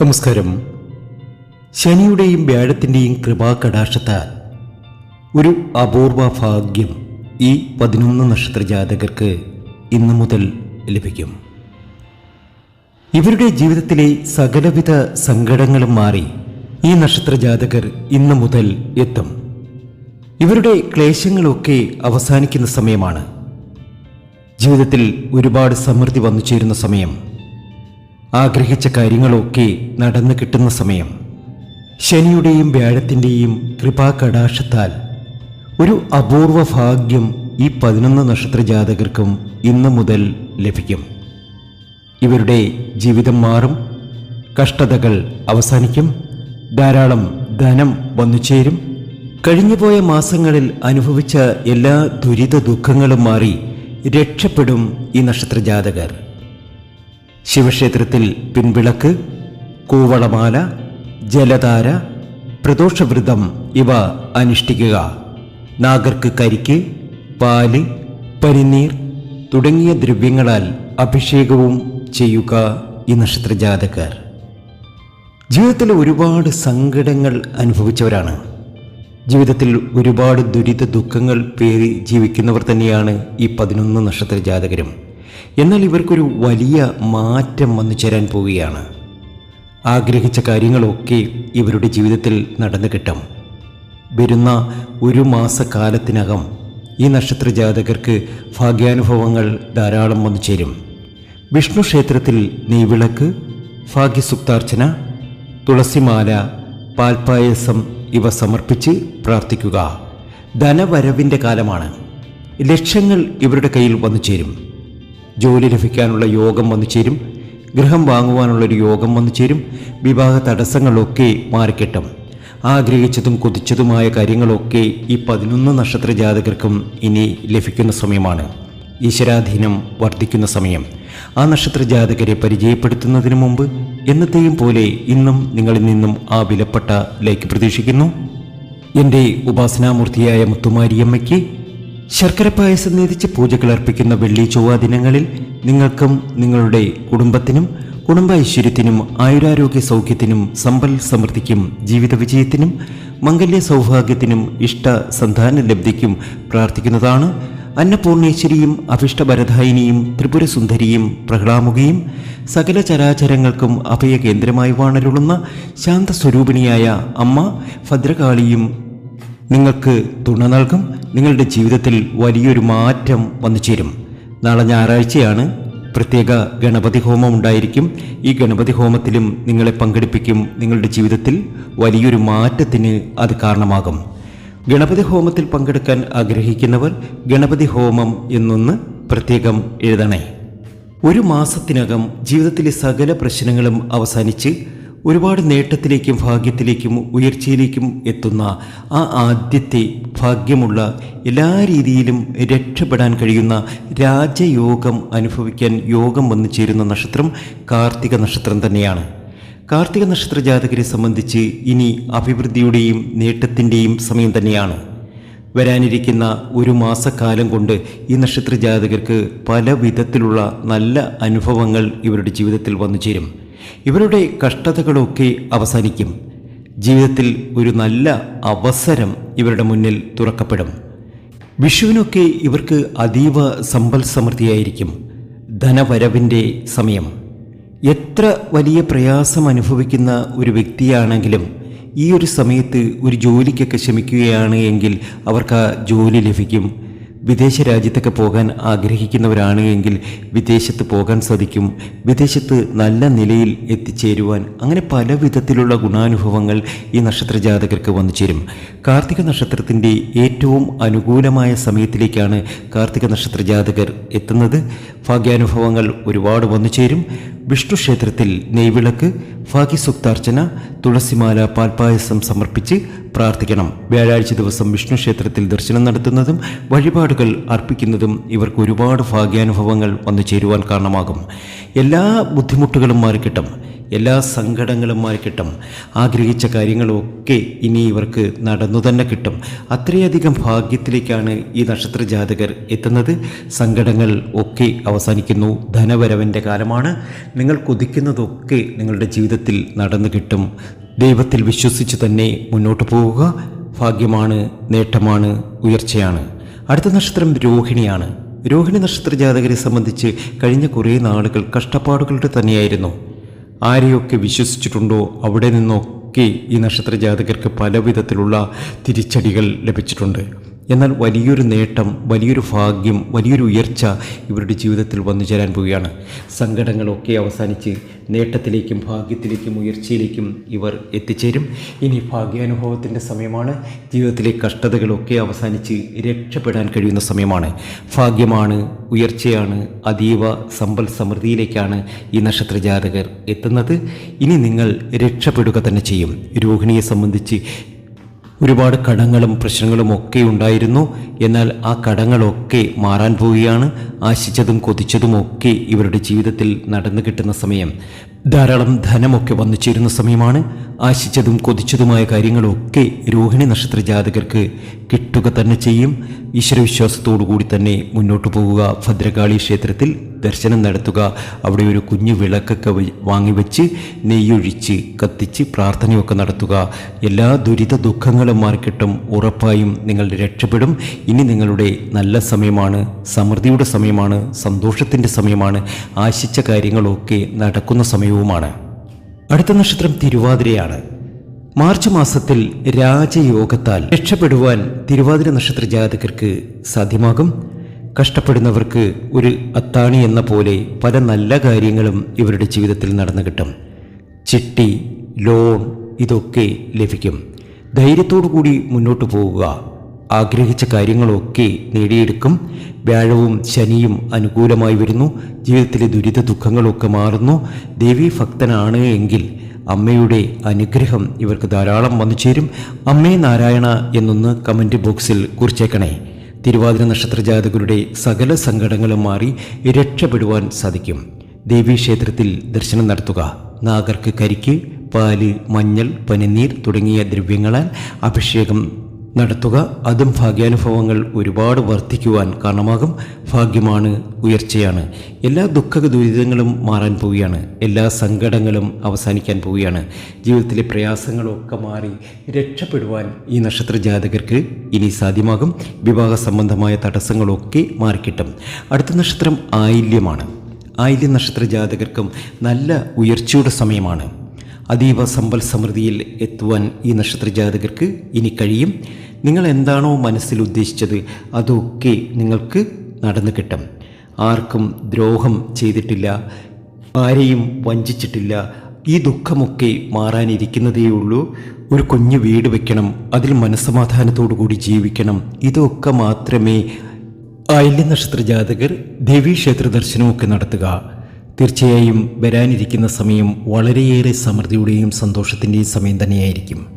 നമസ്കാരം. ശനിയുടെയും വ്യാഴത്തിന്റെയും കൃപാകടാക്ഷത്താൽ ഒരു അപൂർവ ഭാഗ്യം ഈ പതിനൊന്ന് നക്ഷത്ര ജാതകർക്ക് ഇന്നു മുതൽ ലഭിക്കും. ഇവരുടെ ജീവിതത്തിലെ സകലവിധ സങ്കടങ്ങളും മാറി ഈ നക്ഷത്ര ജാതകർ ഇന്നു മുതൽ എത്തും. ഇവരുടെ ക്ലേശങ്ങളൊക്കെ അവസാനിക്കുന്ന സമയമാണ്. ജീവിതത്തിൽ ഒരുപാട് സമൃദ്ധി വന്നു ചേരുന്ന സമയം. ആഗ്രഹിച്ച കാര്യങ്ങളൊക്കെ നടന്നു കിട്ടുന്ന സമയം. ശനിയുടെയും വ്യാഴത്തിന്റെയും കൃപാകടാക്ഷത്താൽ ഒരു അപൂർവ ഭാഗ്യം ഈ പതിനൊന്ന് നക്ഷത്ര ജാതകർക്കും ഇന്നു മുതൽ ലഭിക്കും. ഇവരുടെ ജീവിതം മാറും കഷ്ടതകൾ അവസാനിക്കും ധാരാളം ധനം വന്നു ചേരും. കഴിഞ്ഞുപോയ മാസങ്ങളിൽ അനുഭവിച്ച എല്ലാ ദുരിത ദുഃഖങ്ങളും മാറി രക്ഷപ്പെടും ഈ നക്ഷത്ര ജാതകർ ശിവക്ഷേത്രത്തിൽ പിൻവിളക്ക് കൂവളമാല ജലധാര പ്രദോഷവ്രതം ഇവ അനുഷ്ഠിക്കുക. നാഗർക്ക് കരിക്ക് പാൽ പനിനീർ തുടങ്ങിയ ദ്രവ്യങ്ങളാൽ അഭിഷേകവും ചെയ്യുക ഈ നക്ഷത്ര ജാതകർ ജീവിതത്തിൽ ഒരുപാട് സങ്കടങ്ങൾ അനുഭവിച്ചവരാണ്. ജീവിതത്തിൽ ഒരുപാട് ദുരിത ദുഃഖങ്ങൾ പേറി ജീവിക്കുന്നവർ തന്നെയാണ് ഈ പതിനൊന്ന് നക്ഷത്ര ജാതകരും എന്നാൽ ഇവർക്കൊരു വലിയ മാറ്റം വന്നു ചേരാൻ പോവുകയാണ്. ആഗ്രഹിച്ച കാര്യങ്ങളൊക്കെ ഇവരുടെ ജീവിതത്തിൽ നടന്നു കിട്ടും. വരുന്ന ഒരു മാസക്കാലത്തിനകം ഈ നക്ഷത്ര ജാതകർക്ക് ഭാഗ്യാനുഭവങ്ങൾ ധാരാളം വന്നു ചേരും. വിഷ്ണു ക്ഷേത്രത്തിൽ നെയ്വിളക്ക് ഭാഗ്യസുക്താർച്ചന തുളസിമാല പാൽപ്പായസം ഇവ സമർപ്പിച്ച് പ്രാർത്ഥിക്കുക. ധനവരവിന്റെ കാലമാണ്. ലക്ഷ്യങ്ങൾ ഇവരുടെ കയ്യിൽ വന്നു ചേരും. ജോലി ലഭിക്കാനുള്ള യോഗം വന്നു ചേരും. ഗൃഹം വാങ്ങുവാനുള്ളൊരു യോഗം വന്നു ചേരും. വിവാഹ തടസ്സങ്ങളൊക്കെ മാറിക്കിട്ടും. ആഗ്രഹിച്ചതും കൊതിച്ചതുമായ കാര്യങ്ങളൊക്കെ ഈ പതിനൊന്ന് നക്ഷത്ര ജാതകർക്കും ഇനി ലഭിക്കുന്ന സമയമാണ്. ഈശ്വരാധീനം വർദ്ധിക്കുന്ന സമയം. ആ നക്ഷത്ര ജാതകരെ പരിചയപ്പെടുത്തുന്നതിന് മുമ്പ് എന്നത്തെയും പോലെ ഇന്നും നിങ്ങളിൽ നിന്നും ആ വിലപ്പെട്ട ലൈക്ക് പ്രതീക്ഷിക്കുന്നു. എന്റെ ഉപാസനാമൂർത്തിയായ മുത്തുമാരിയമ്മയ്ക്ക് ശർക്കര പായസം നേതിച്ച് പൂജകൾ അർപ്പിക്കുന്ന വെള്ളി ചൊവ്വ ദിനങ്ങളിൽ നിങ്ങൾക്കും നിങ്ങളുടെ കുടുംബത്തിനും കുടുംബ ഐശ്വര്യത്തിനും ആയുരാരോഗ്യ സൗഖ്യത്തിനും സമ്പൽ സമൃദ്ധിക്കും ജീവിത വിജയത്തിനും മംഗല്യ സൗഭാഗ്യത്തിനും ഇഷ്ട സന്താന ലബ്ധിക്കും പ്രാർത്ഥിക്കുന്നതാണ് അന്നപൂർണേശ്വരിയും അഭിഷ്ടഭരധായിനിയും ത്രിപുരസുന്ദരിയും പ്രഹ്ലാമുകയും സകല ചരാചരങ്ങൾക്കും അഭയകേന്ദ്രമായി വാണരുളുന്ന ശാന്തസ്വരൂപിണിയായ അമ്മ ഭദ്രകാളിയും നിങ്ങൾക്ക് തുണ നൽകും. നിങ്ങളുടെ ജീവിതത്തിൽ വലിയൊരു മാറ്റം വന്നു ചേരും. നാളെ ഞായറാഴ്ചയാണ്. പ്രത്യേക ഗണപതി ഹോമം ഉണ്ടായിരിക്കും. ഈ ഗണപതി ഹോമത്തിലും നിങ്ങളെ പങ്കെടുപ്പിക്കും. നിങ്ങളുടെ ജീവിതത്തിൽ വലിയൊരു മാറ്റത്തിന് അത് കാരണമാകും. ഗണപതി ഹോമത്തിൽ പങ്കെടുക്കാൻ ആഗ്രഹിക്കുന്നവർ ഗണപതി ഹോമം എന്നൊന്ന് പ്രത്യേകം എഴുതണേ. ഒരു മാസത്തിനകം ജീവിതത്തിലെ സകല പ്രശ്നങ്ങളും അവസാനിച്ച് ഒരുപാട് നേട്ടത്തിലേക്കും ഭാഗ്യത്തിലേക്കും ഉയർച്ചയിലേക്കും എത്തുന്ന ആ ആദ്യത്തെ ഭാഗ്യമുള്ള എല്ലാ രീതിയിലും രക്ഷപ്പെടാൻ കഴിയുന്ന രാജയോഗം അനുഭവിക്കാൻ യോഗം വന്നു ചേരുന്ന നക്ഷത്രം കാർത്തിക നക്ഷത്രം തന്നെയാണ്. കാർത്തിക നക്ഷത്ര ജാതകരെ സംബന്ധിച്ച് ഇനി അഭിവൃദ്ധിയുടെയും നേട്ടത്തിന്റെയും സമയം തന്നെയാണ്. വരാനിരിക്കുന്ന ഒരു മാസക്കാലം കൊണ്ട് ഈ നക്ഷത്ര ജാതകർക്ക് പല വിധത്തിലുള്ള നല്ല അനുഭവങ്ങൾ ഇവരുടെ ജീവിതത്തിൽ വന്നു ചേരും. ഇവരുടെ കഷ്ടതകളൊക്കെ അവസാനിക്കും. ജീവിതത്തിൽ ഒരു നല്ല അവസരം ഇവരുടെ മുന്നിൽ തുറക്കപ്പെടും. വിഷുവിനൊക്കെ ഇവർക്ക് അതീവ സമ്പൽ സമൃദ്ധിയായിരിക്കും. ധനവരവിന്റെ സമയം. എത്ര വലിയ പ്രയാസം അനുഭവിക്കുന്ന ഒരു വ്യക്തിയാണെങ്കിലും ഈ ഒരു സമയത്ത് ഒരു ജോലിക്കൊക്കെ ശ്രമിക്കുകയാണ് എങ്കിൽ അവർക്ക് ആ ജോലി ലഭിക്കും. വിദേശ രാജ്യത്തൊക്കെ പോകാൻ ആഗ്രഹിക്കുന്നവരാണ് എങ്കിൽ വിദേശത്ത് പോകാൻ സാധിക്കും. വിദേശത്ത് നല്ല നിലയിൽ എത്തിച്ചേരുവാൻ അങ്ങനെ പല വിധത്തിലുള്ള ഗുണാനുഭവങ്ങൾ ഈ നക്ഷത്ര ജാതകർക്ക് വന്നു ചേരും. കാർത്തിക നക്ഷത്രത്തിന്റെ ഏറ്റവും അനുകൂലമായ സമയത്തിലേക്കാണ് കാർത്തിക നക്ഷത്ര ജാതകർ എത്തുന്നത്. ഭാഗ്യാനുഭവങ്ങൾ ഒരുപാട് വന്നു ചേരും. വിഷ്ണു ക്ഷേത്രത്തിൽ നെയ്വിളക്ക് ഭാഗ്യസുക്താർച്ചന തുളസിമാല പാൽപായസം സമർപ്പിച്ച് പ്രാർത്ഥിക്കണം. വ്യാഴാഴ്ച ദിവസം വിഷ്ണു ക്ഷേത്രത്തിൽ ദർശനം നടത്തുന്നതും വഴിപാടുകൾ അർപ്പിക്കുന്നതും ഇവർക്ക് ഒരുപാട് ഭാഗ്യാനുഭവങ്ങൾ വന്നു ചേരുവാൻ കാരണമാകും. എല്ലാ ബുദ്ധിമുട്ടുകളും മാറിക്കിട്ടും. എല്ലാ സങ്കടങ്ങളും മാറി കിട്ടും. ആഗ്രഹിച്ച കാര്യങ്ങളൊക്കെ ഇനി ഇവർക്ക് നടന്നു തന്നെ കിട്ടും. അത്രയധികം ഭാഗ്യത്തിലേക്കാണ് ഈ നക്ഷത്ര ജാതകർ എത്തുന്നത്. സങ്കടങ്ങൾ ഒക്കെ അവസാനിക്കുന്നു. ധനവരവിന്റെ കാലമാണ്. നിങ്ങൾ കൊതിക്കുന്നതൊക്കെ നിങ്ങളുടെ ജീവിതത്തിൽ നടന്നു കിട്ടും. ദൈവത്തിൽ വിശ്വസിച്ച് തന്നെ മുന്നോട്ട് പോവുക. ഭാഗ്യമാണ് നേട്ടമാണ് ഉയർച്ചയാണ്. അടുത്ത നക്ഷത്രം രോഹിണിയാണ്. രോഹിണി നക്ഷത്ര ജാതകരെ സംബന്ധിച്ച് കഴിഞ്ഞ കുറേ നാളുകൾ കഷ്ടപ്പാടുകളുടെ തന്നെയായിരുന്നു. ആരെയൊക്കെ വിശ്വസിച്ചിട്ടുണ്ടോ? അവിടെ നിന്നൊക്കെ ഈ നക്ഷത്ര ജാതകർക്ക് പല തിരിച്ചടികൾ ലഭിച്ചിട്ടുണ്ട്. എന്നാൽ വലിയൊരു നേട്ടം വലിയൊരു ഭാഗ്യം വലിയൊരു ഉയർച്ച ഇവരുടെ ജീവിതത്തിൽ വന്നു ചേരാൻ പോവുകയാണ്. സങ്കടങ്ങളൊക്കെ അവസാനിച്ച് നേട്ടത്തിലേക്കും ഭാഗ്യത്തിലേക്കും ഉയർച്ചയിലേക്കും ഇവർ എത്തിച്ചേരും. ഇനി ഭാഗ്യാനുഭവത്തിന്റെ സമയമാണ്. ജീവിതത്തിലെ കഷ്ടതകളൊക്കെ അവസാനിച്ച് രക്ഷപ്പെടാൻ കഴിയുന്ന സമയമാണ്. ഭാഗ്യമാണ് ഉയർച്ചയാണ് അതീവ സമ്പൽ സമൃദ്ധിയിലേക്കാണ് ഈ നക്ഷത്ര ജാതകർ എത്തുന്നത്. ഇനി നിങ്ങൾ രക്ഷപ്പെടുക തന്നെ ചെയ്യും. രോഹിണിയെ സംബന്ധിച്ച് ഒരുപാട് കടങ്ങളും പ്രശ്നങ്ങളും ഒക്കെ ഉണ്ടായിരുന്നു. എന്നാൽ ആ കടങ്ങളൊക്കെ മാറാൻ പോവുകയാണ്. ആശിച്ചതും കൊതിച്ചതും ഒക്കെ ഇവരുടെ ജീവിതത്തിൽ നടന്നു കിട്ടുന്ന സമയം. ധാരാളം ധനമൊക്കെ വന്നു ചേരുന്ന സമയമാണ്. ആശിച്ചതും കൊതിച്ചതുമായ കാര്യങ്ങളൊക്കെ രോഹിണി നക്ഷത്ര ജാതകർക്ക് കിട്ടുക തന്നെ ചെയ്യും. ഈശ്വരവിശ്വാസത്തോടു കൂടി തന്നെ മുന്നോട്ട് പോവുക. ഭദ്രകാളി ക്ഷേത്രത്തിൽ ദർശനം നടത്തുക. അവിടെ ഒരു കുഞ്ഞു വിളക്കൊക്കെ വാങ്ങിവെച്ച് നെയ്യൊഴിച്ച് കത്തിച്ച് പ്രാർത്ഥനയൊക്കെ നടത്തുക. എല്ലാ ദുരിത ദുഃഖങ്ങളും മാറിക്കിട്ടും. ഉറപ്പായും നിങ്ങൾ രക്ഷപ്പെടും. ഇനി നിങ്ങളുടെ നല്ല സമയമാണ്. സമൃദ്ധിയുടെ സമയമാണ്. സന്തോഷത്തിന്റെ സമയമാണ്. ആശിച്ച കാര്യങ്ങളൊക്കെ നടക്കുന്ന സമയവുമാണ്. അടുത്ത നക്ഷത്രം തിരുവാതിരയാണ്. മാർച്ച് മാസത്തിൽ രാജയോഗത്താൽ രക്ഷപ്പെടുവാൻ തിരുവാതിര നക്ഷത്ര ജാതകർക്ക് സാധ്യമാകും. കഷ്ടപ്പെടുന്നവർക്ക് ഒരു അത്താണി എന്ന പോലെ പല നല്ല കാര്യങ്ങളും ഇവരുടെ ജീവിതത്തിൽ നടന്നു കിട്ടും. ചിട്ടി ലോൺ ഇതൊക്കെ ലഭിക്കും. ധൈര്യത്തോടു കൂടി മുന്നോട്ട് പോവുക. ആഗ്രഹിച്ച കാര്യങ്ങളൊക്കെ നേടിയെടുക്കും. വ്യാഴവും ശനിയും അനുകൂലമായി വരുന്നു. ജീവിതത്തിലെ ദുരിത ദുഃഖങ്ങളൊക്കെ മാറുന്നു. ദേവീ ഭക്തനാണ് എങ്കിൽ അമ്മയുടെ അനുഗ്രഹം ഇവർക്ക് ധാരാളം വന്നു ചേരും. അമ്മേ നാരായണ എന്നൊന്ന് കമന്റ് ബോക്സിൽ കുറിച്ചേക്കണേ. തിരുവാതിര നക്ഷത്ര ജാതകരുടെ സകല സങ്കടങ്ങളും മാറി രക്ഷപ്പെടുവാൻ സാധിക്കും. ദേവീക്ഷേത്രത്തിൽ ദർശനം നടത്തുക. നാഗർക്ക് കരിക്ക് പാൽ മഞ്ഞൾ പനിനീർ തുടങ്ങിയ ദ്രവ്യങ്ങളാൽ അഭിഷേകം നടത്തുക. അതും ഭാഗ്യാനുഭവങ്ങൾ ഒരുപാട് വർദ്ധിക്കുവാൻ കാരണമാകും. ഭാഗ്യമാണ് ഉയർച്ചയാണ്. എല്ലാ ദുഃഖ ദുരിതങ്ങളും മാറാൻ പോവുകയാണ്. എല്ലാ സങ്കടങ്ങളും അവസാനിക്കാൻ പോവുകയാണ്. ജീവിതത്തിലെ പ്രയാസങ്ങളൊക്കെ മാറി രക്ഷപ്പെടുവാൻ ഈ നക്ഷത്ര ജാതകർക്ക് ഇനി സാധ്യമാകും. വിവാഹ സംബന്ധമായ തടസ്സങ്ങളൊക്കെ മാറിക്കിട്ടും. അടുത്ത നക്ഷത്രം ആയില്യമാണ്. ആയില്യ നക്ഷത്ര ജാതകർക്കും നല്ല ഉയർച്ചയുടെ സമയമാണ്. അതീവ സമ്പൽ സമൃദ്ധിയിൽ എത്തുവാൻ ഈ നക്ഷത്ര ജാതകർക്ക് ഇനി കഴിയും. നിങ്ങൾ എന്താണോ മനസ്സിൽ ഉദ്ദേശിച്ചത് അതൊക്കെ നിങ്ങൾക്ക് നടന്നു കിട്ടും. ആർക്കും ദ്രോഹം ചെയ്തിട്ടില്ല ആരെയും വഞ്ചിച്ചിട്ടില്ല. ഈ ദുഃഖമൊക്കെ മാറാനിരിക്കുന്നതേയുള്ളൂ. ഒരു കുഞ്ഞു വീട് വെക്കണം അതിൽ മനസ്സമാധാനത്തോടു കൂടി ജീവിക്കണം. ഇതൊക്കെ മാത്രമേ ആയില്യ നക്ഷത്ര ജാതകർ ദേവീക്ഷേത്ര ദർശനമൊക്കെ നടത്തുക. തീർച്ചയായും വരാനിരിക്കുന്ന സമയം വളരെയേറെ സമൃദ്ധിയുടെയും സന്തോഷത്തിന്റെയും സമയം തന്നെയായിരിക്കും.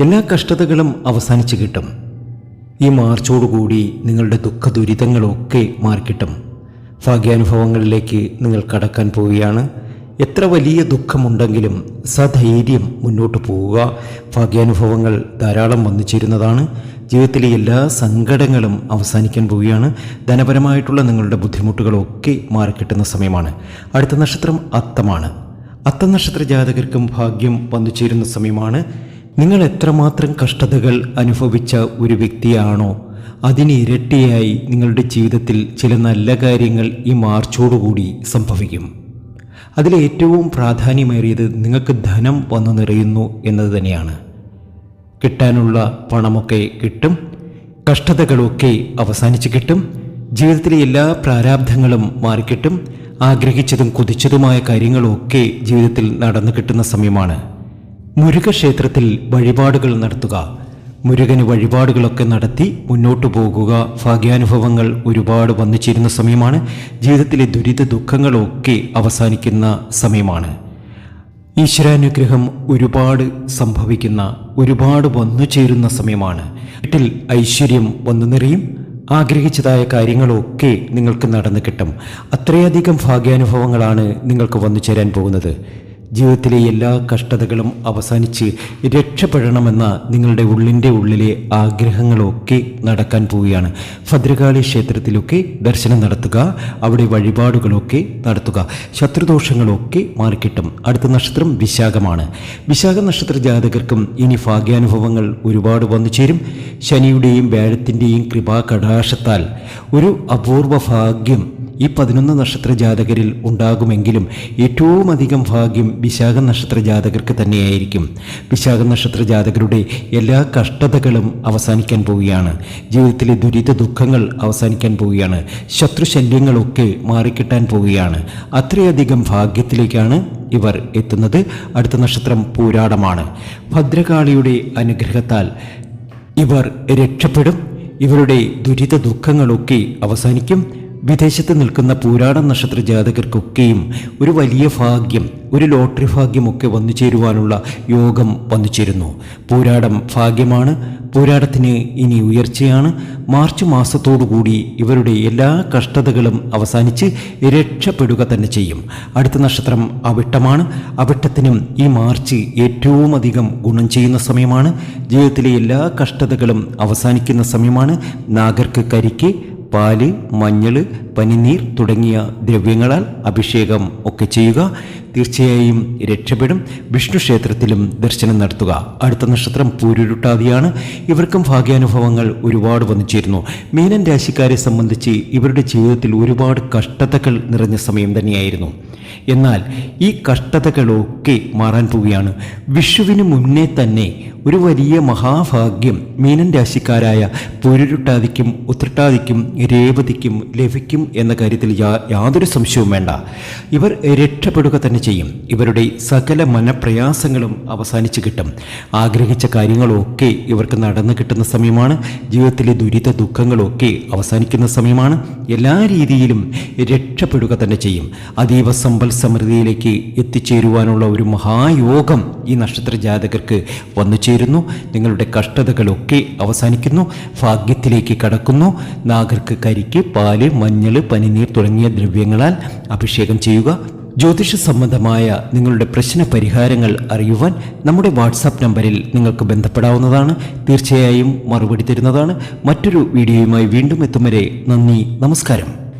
എല്ലാ കഷ്ടതകളും അവസാനിച്ചു കിട്ടും. ഈ മാർച്ചോടുകൂടി നിങ്ങളുടെ ദുഃഖ ദുരിതങ്ങളൊക്കെ മാറിക്കിട്ടും. ഭാഗ്യാനുഭവങ്ങളിലേക്ക് നിങ്ങൾ കടക്കാൻ പോവുകയാണ്. എത്ര വലിയ ദുഃഖമുണ്ടെങ്കിലും സധൈര്യം മുന്നോട്ട് പോവുക. ഭാഗ്യാനുഭവങ്ങൾ ധാരാളം വന്നു ചേരുന്നതാണ്. ജീവിതത്തിലെ എല്ലാ സങ്കടങ്ങളും അവസാനിക്കാൻ പോവുകയാണ്. ധനപരമായിട്ടുള്ള നിങ്ങളുടെ ബുദ്ധിമുട്ടുകളൊക്കെ മാറിക്കിട്ടുന്ന സമയമാണ്. അടുത്ത നക്ഷത്രം അത്തമാണ്. അത്ത നക്ഷത്ര ജാതകർക്കും ഭാഗ്യം വന്നു ചേരുന്ന സമയമാണ്. നിങ്ങൾ എത്രമാത്രം കഷ്ടതകൾ അനുഭവിച്ച ഒരു വ്യക്തിയാണോ അതിന് ഇരട്ടിയായി നിങ്ങളുടെ ജീവിതത്തിൽ ചില നല്ല കാര്യങ്ങൾ ഈ മാർച്ചോടുകൂടി സംഭവിക്കും. അതിലേറ്റവും പ്രാധാന്യമേറിയത് നിങ്ങൾക്ക് ധനം വന്നു നിറയുന്നു എന്നത് തന്നെയാണ്. കിട്ടാനുള്ള പണമൊക്കെ കിട്ടും കഷ്ടതകളൊക്കെ അവസാനിച്ച് കിട്ടും ജീവിതത്തിലെ എല്ലാ പ്രാരാബ്ധങ്ങളും മാറിക്കിട്ടും ആഗ്രഹിച്ചതും കൊതിച്ചതുമായ കാര്യങ്ങളൊക്കെ ജീവിതത്തിൽ നടന്നു കിട്ടുന്ന സമയമാണ്. മുരുക ക്ഷേത്രത്തിൽ വഴിപാടുകൾ നടത്തുക. മുരുകന് വഴിപാടുകളൊക്കെ നടത്തി മുന്നോട്ടു പോകുക. ഭാഗ്യാനുഭവങ്ങൾ ഒരുപാട് വന്നു ചേരുന്ന സമയമാണ്. ജീവിതത്തിലെ ദുരിത ദുഃഖങ്ങളൊക്കെ അവസാനിക്കുന്ന സമയമാണ്. ഈശ്വരാനുഗ്രഹം ഒരുപാട് സംഭവിക്കുന്ന ഒരുപാട് വന്നു ചേരുന്ന സമയമാണ്. വീട്ടിൽ ഐശ്വര്യം വന്നു നിറയും. ആഗ്രഹിച്ചതായ കാര്യങ്ങളൊക്കെ നിങ്ങൾക്ക് നടന്നു കിട്ടും. അത്രയധികം ഭാഗ്യാനുഭവങ്ങളാണ് നിങ്ങൾക്ക് വന്നു ചേരാൻ പോകുന്നത്. ജീവിതത്തിലെ എല്ലാ കഷ്ടതകളും അവസാനിച്ച് രക്ഷപ്പെടണമെന്ന നിങ്ങളുടെ ഉള്ളിന്റെ ഉള്ളിലെ ആഗ്രഹങ്ങളൊക്കെ നടക്കാൻ പോവുകയാണ്. ഭദ്രകാളി ക്ഷേത്രത്തിലൊക്കെ ദർശനം നടത്തുക അവിടെ വഴിപാടുകളൊക്കെ നടത്തുക ശത്രുദോഷങ്ങളൊക്കെ മാറിക്കിട്ടും. അടുത്ത നക്ഷത്രം വിശാഖമാണ്. വിശാഖ നക്ഷത്ര ജാതകർക്കും ഇനി ഭാഗ്യാനുഭവങ്ങൾ ഒരുപാട് വന്നു ചേരും. ശനിയുടെയും വ്യാഴത്തിന്റെയും കൃപാ കടാശത്താൽ ഒരു അപൂർവ ഭാഗ്യം ഈ പതിനൊന്ന് നക്ഷത്ര ജാതകരിൽ ഉണ്ടാകുമെങ്കിലും ഏറ്റവും അധികം ഭാഗ്യം വിശാഖ നക്ഷത്ര ജാതകർക്ക് തന്നെയായിരിക്കും. വിശാഖ നക്ഷത്ര ജാതകരുടെ എല്ലാ കഷ്ടതകളും അവസാനിക്കാൻ പോവുകയാണ്. ജീവിതത്തിലെ ദുരിത ദുഃഖങ്ങൾ അവസാനിക്കാൻ പോവുകയാണ്. ശത്രുശല്യങ്ങളൊക്കെ മാറിക്കിട്ടാൻ പോവുകയാണ്. അത്രയധികം ഭാഗ്യത്തിലേക്കാണ് ഇവർ എത്തുന്നത്. അടുത്ത നക്ഷത്രം പൂരാടമാണ്. ഭദ്രകാളിയുടെ അനുഗ്രഹത്താൽ ഇവർ രക്ഷപ്പെടും. ഇവരുടെ ദുരിത ദുഃഖങ്ങളൊക്കെ അവസാനിക്കും. വിദേശത്ത് നിൽക്കുന്ന പൂരാട നക്ഷത്ര ജാതകർക്കൊക്കെയും ഒരു വലിയ ഭാഗ്യം ഒരു ലോട്ടറി ഭാഗ്യമൊക്കെ വന്നു ചേരുവാനുള്ള യോഗം വന്നു ചേരുന്നു. പൂരാടം ഭാഗ്യമാണ് പൂരാടത്തിന് ഇനി ഉയർച്ചയാണ്. മാർച്ച് മാസത്തോടുകൂടി ഇവരുടെ എല്ലാ കഷ്ടതകളും അവസാനിച്ച് രക്ഷപ്പെടുക തന്നെ ചെയ്യും. അടുത്ത നക്ഷത്രം അവിട്ടമാണ്. അവിട്ടത്തിനും ഈ മാർച്ച് ഏറ്റവും അധികം ഗുണം ചെയ്യുന്ന സമയമാണ്. ജീവിതത്തിലെ എല്ലാ കഷ്ടതകളും അവസാനിക്കുന്ന സമയമാണ്. നാഗർക്ക് കരിക്ക് പാൽ മഞ്ഞൾ പനിനീർ തുടങ്ങിയ ദ്രവ്യങ്ങളാൽ അഭിഷേകം ഒക്കെ ചെയ്യുക. തീർച്ചയായും രക്ഷപ്പെടും. വിഷ്ണു ക്ഷേത്രത്തിലും ദർശനം നടത്തുക. അടുത്ത നക്ഷത്രം പൂരുരുട്ടാതിയാണ്. ഇവർക്കും ഭാഗ്യാനുഭവങ്ങൾ ഒരുപാട് വന്നു ചേരുന്നു മീനൻ രാശിക്കാരെ സംബന്ധിച്ച് ഇവരുടെ ജീവിതത്തിൽ ഒരുപാട് കഷ്ടതകൾ നിറഞ്ഞ സമയം തന്നെയായിരുന്നു. എന്നാൽ ഈ കഷ്ടതകളൊക്കെ മാറാൻ പോവുകയാണ്. വിഷുവിന് മുന്നേ തന്നെ ഒരു വലിയ മഹാഭാഗ്യം മീനൻ രാശിക്കാരായ പൊരുരുട്ടാതിക്കും ഉത്രട്ടാതിക്കും രേവതിക്കും ലഭിക്കും എന്ന കാര്യത്തിൽ യാതൊരു സംശയവും വേണ്ട. ഇവർ രക്ഷപ്പെടുക തന്നെ ചെയ്യും. ഇവരുടെ സകല മനപ്രയാസങ്ങളും അവസാനിച്ച് കിട്ടും. ആഗ്രഹിച്ച കാര്യങ്ങളൊക്കെ ഇവർക്ക് നടന്നു കിട്ടുന്ന സമയമാണ്. ജീവിതത്തിലെ ദുരിത ദുഃഖങ്ങളൊക്കെ അവസാനിക്കുന്ന സമയമാണ്. എല്ലാ രീതിയിലും രക്ഷപ്പെടുക തന്നെ ചെയ്യും. അതീവ സമ്പൽ സമൃദ്ധിയിലേക്ക് എത്തിച്ചേരുവാനുള്ള ഒരു മഹായോഗം ഈ നക്ഷത്ര ജാതകർക്ക് വന്നു ചേരുന്നു. നിങ്ങളുടെ കഷ്ടതകളൊക്കെ അവസാനിക്കുന്നു. ഭാഗ്യത്തിലേക്ക് കടക്കുന്നു. നാഗർക്ക് കരിക്ക് പാൽ മഞ്ഞൾ പനിനീർ തുടങ്ങിയ ദ്രവ്യങ്ങളാൽ അഭിഷേകം ചെയ്യുക. ജ്യോതിഷ സംബന്ധമായ നിങ്ങളുടെ പ്രശ്ന പരിഹാരങ്ങൾ അറിയുവാൻ നമ്മുടെ വാട്സാപ്പ് നമ്പറിൽ നിങ്ങൾക്ക് ബന്ധപ്പെടാവുന്നതാണ്. തീർച്ചയായും മറുപടി തരുന്നതാണ്. മറ്റൊരു വീഡിയോയുമായി വീണ്ടും എത്തും വരെ നന്ദി നമസ്കാരം.